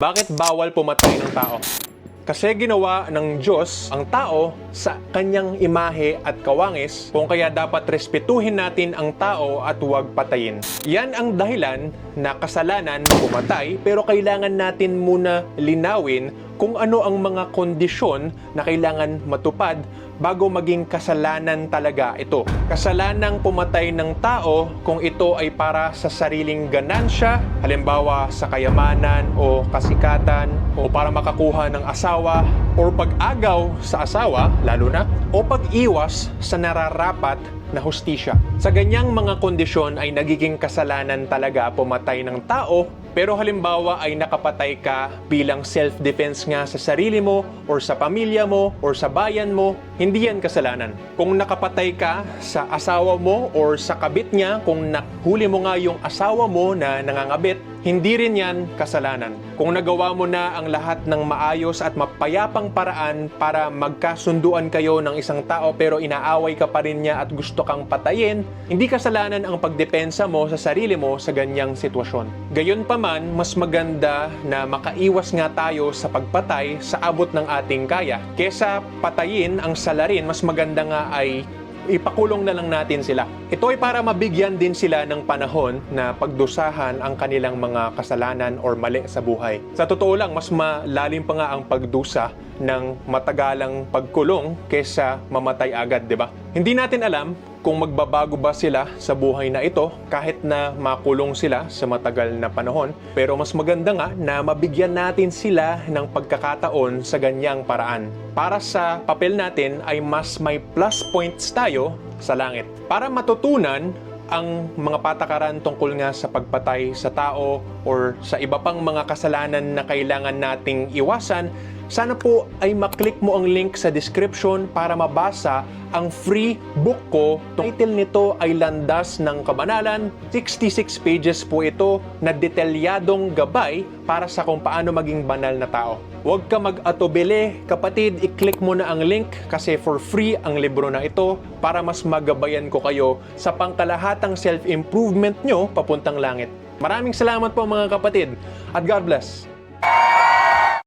Bakit bawal pumatay ng tao? Kasi ginawa ng Diyos ang tao sa kanyang imahe at kawangis kung kaya dapat respetuhin natin ang tao at huwag patayin. Yan ang dahilan na kasalanan pumatay pero kailangan natin muna linawin kung ano ang mga kondisyon na kailangan matupad bago maging kasalanan talaga ito. Kasalanang pumatay ng tao kung ito ay para sa sariling ganansya, halimbawa sa kayamanan o kasikatan o para makakuha ng asawa o pag-agaw sa asawa, lalo na, o pag-iwas sa nararapat na hustisya. Sa ganyang mga kondisyon ay nagiging kasalanan talaga pumatay ng tao pero halimbawa ay nakapatay ka bilang self-defense nga sa sarili mo or sa pamilya mo or sa bayan mo, hindi yan kasalanan. Kung nakapatay ka sa asawa mo or sa kabit niya, kung nahuli mo nga yung asawa mo na nangangabit, hindi rin yan kasalanan. Kung nagawa mo na ang lahat ng maayos at mapayapang paraan para magkasunduan kayo ng isang tao pero inaaway ka pa rin niya at gusto kang patayin, hindi kasalanan ang pagdepensa mo sa sarili mo sa ganyang sitwasyon. Gayon pa man, mas maganda na makaiwas nga tayo sa pagpatay sa abot ng ating kaya. Kesa patayin ang salarin, mas maganda nga ay ipakulong na lang natin sila. Ito ay para mabigyan din sila ng panahon na pagdusahan ang kanilang mga kasalanan or mali sa buhay. Sa totoo lang, mas malalim pa nga ang pagdusa ng matagalang pagkulong kesa mamatay agad, di ba? Hindi natin alam kung magbabago ba sila sa buhay na ito kahit na makulong sila sa matagal na panahon. Pero mas maganda nga na mabigyan natin sila ng pagkakataon sa ganyang paraan. Para sa papel natin ay mas may plus points tayo sa langit. Para matutunan ang mga patakaran tungkol nga sa pagpatay sa tao or sa iba pang mga kasalanan na kailangan nating iwasan, sana po ay maklik mo ang link sa description para mabasa ang free book ko. Title nito ay Landas ng Kabanalan. 66 pages po ito na detalyadong gabay para sa kung paano maging banal na tao. Huwag ka mag-atubili, kapatid, i-click mo na ang link kasi for free ang libro na ito para mas magabayan ko kayo sa pangkalahatang self-improvement nyo papuntang langit. Maraming salamat po mga kapatid at God bless.